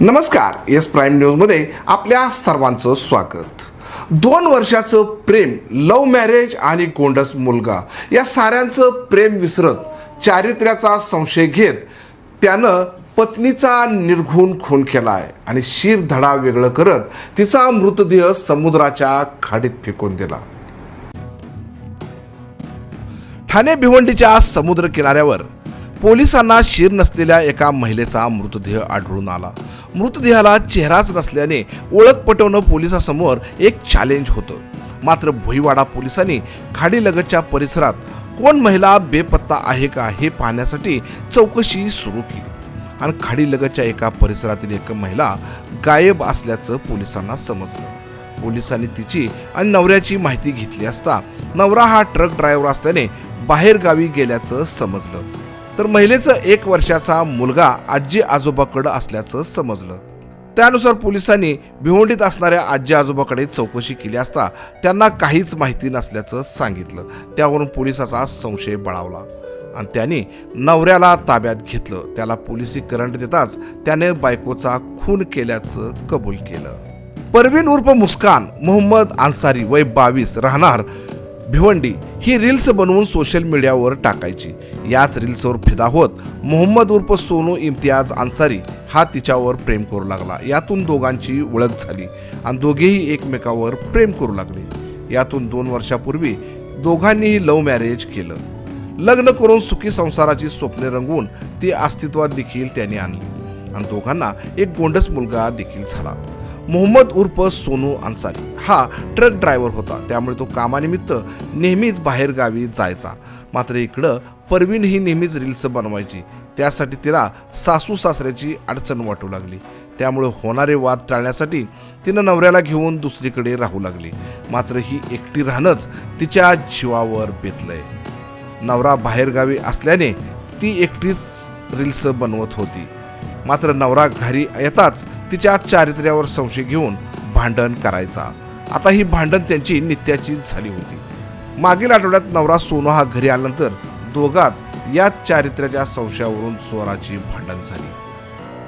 नमस्कार S prime न्यूजमध्ये आपल्या सर्वांचं स्वागत. दोन वर्षाचं प्रेम लव्ह मॅरेज आणि गोंडस मुलगा या साऱ्यांचं प्रेम विसरत चारित्र्याचा संशय घेत त्यानं पत्नीचा निर्घुण खून केला आहे आणि शीर धडा वेगळं करत तिचा मृतदेह समुद्राच्या खाडीत फेकून दिला. ठाणे भिवंडीच्या समुद्र किनाऱ्यावर पोलिसांना शीर नसलेल्या एका महिलेचा मृतदेह आढळून आला. मृतदेहाला चेहराच नसल्याने ओळख पटवणं पोलिसासमोर एक चॅलेंज होतं. मात्र भोईवाडा पोलिसांनी खाडीलगतच्या परिसरात कोण महिला बेपत्ता आहे का हे पाहण्यासाठी चौकशी सुरू केली. आणि खाडीलगतच्या एका परिसरातील एक महिला गायब असल्याचं पोलिसांना समजलं. पोलिसांनी तिची आणि नवऱ्याची माहिती घेतली असता नवरा हा ट्रक ड्रायव्हर असल्याने बाहेर गावी गेल्याचं समजलं. तर महिलेचं एक वर्षाचा मुलगा आजी आजोबाकडं असल्याचं समजलं. त्यानुसार पोलिसांनी भिवंडीत असणाऱ्या आजी आजोबाकडे चौकशी केली असता त्यांना काहीच माहिती नसल्याचं सांगितलं. त्यावरून पोलिसाचा संशय बळावला. आणि त्यांनी नवऱ्याला ताब्यात घेतलं. त्याला पोलिसी करंट देताच त्याने बायकोचा खून केल्याचं कबूल केलं. परवीन उर्फ मुस्कान मोहम्मद अन्सारी वय बावीस राहणार भिवंडी ही रील्स बनवून सोशल मीडियावर टाकायची. याच रील्सवर फिदा होत मोहम्मद उर्फ सोनू इम्तियाज अन्सारी हा तिच्यावर प्रेम करू लागला. यातून दोघांची ओळख झाली आणि दोघेही एकमेकावर प्रेम करू लागले. यातून दोन वर्षापूर्वी दोघांनीही लव्ह मॅरेज केलं. लग्न करून सुखी संसाराची स्वप्ने रंगवून ती अस्तित्वात देखील त्यांनी आणली. आणि दोघांना एक गोंडस मुलगा देखील झाला. मोहम्मद उर्फ सोनू अन्सारी. हा ट्रक ड्रायव्हर होता. त्यामुळे तो कामानिमित्त नेहमीच बाहेर गावी जायचा. मात्र इकडं परवीन ही नेहमीच रील्स बनवायची. त्यासाठी तिला सासू सासऱ्याची अडचण वाटू लागली. त्यामुळे होणारे वाद टाळण्यासाठी तिनं नवऱ्याला घेऊन दुसरीकडे राहू लागली. मात्र ही एकटी राहणंच तिच्या जीवावर बेतलंय. नवरा बाहेरगावी असल्याने ती एकटीच रील्स बनवत होती. मात्र नवरा घरी येताच तिच्या चारित्र्यावर संशय घेऊन भांडण करायचा. आता ही भांडण त्यांची नित्याची झाली होती. मागील आठवड्यात नवरा सोनू हा घरी आल्यानंतर दोघात या चारित्र्याच्या संशयावरून चोराची भांडण झाली.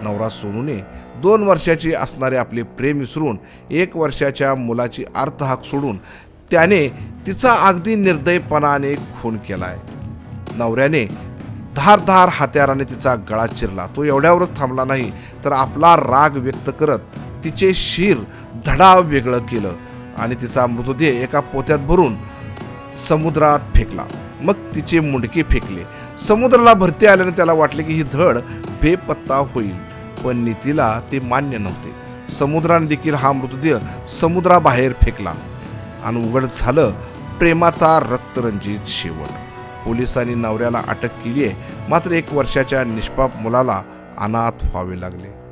नवरा सोनूने दोन वर्षाची असणारे आपले प्रेम विसरून एक वर्षाच्या मुलाची अर्थहाक सोडून त्याने तिचा अगदी निर्दयपणाने खून केलाय. नवऱ्याने धारधार हत्याराने तिचा गळा चिरला. तो एवढ्यावरच थांबला नाही तर आपला राग व्यक्त करत तिचे शिर धडा वेगळं केलं आणि तिचा मृतदेह एका पोत्यात भरून समुद्रात फेकला. मग तिचे मुंडके फेकले. समुद्राला भरती आल्याने त्याला वाटले की ही धड बेपत्ता होईल पण नीतीला ते मान्य नव्हते. समुद्राने देखील हा मृतदेह समुद्राबाहेर फेकला. आणि उघड झालं प्रेमाचा रक्तरंजित शेवट. पोलिसांनी नवऱ्याला अटक केली आहे. मात्र एक वर्षाच्या निष्पाप मुलाला अनाथ व्हावे लागले.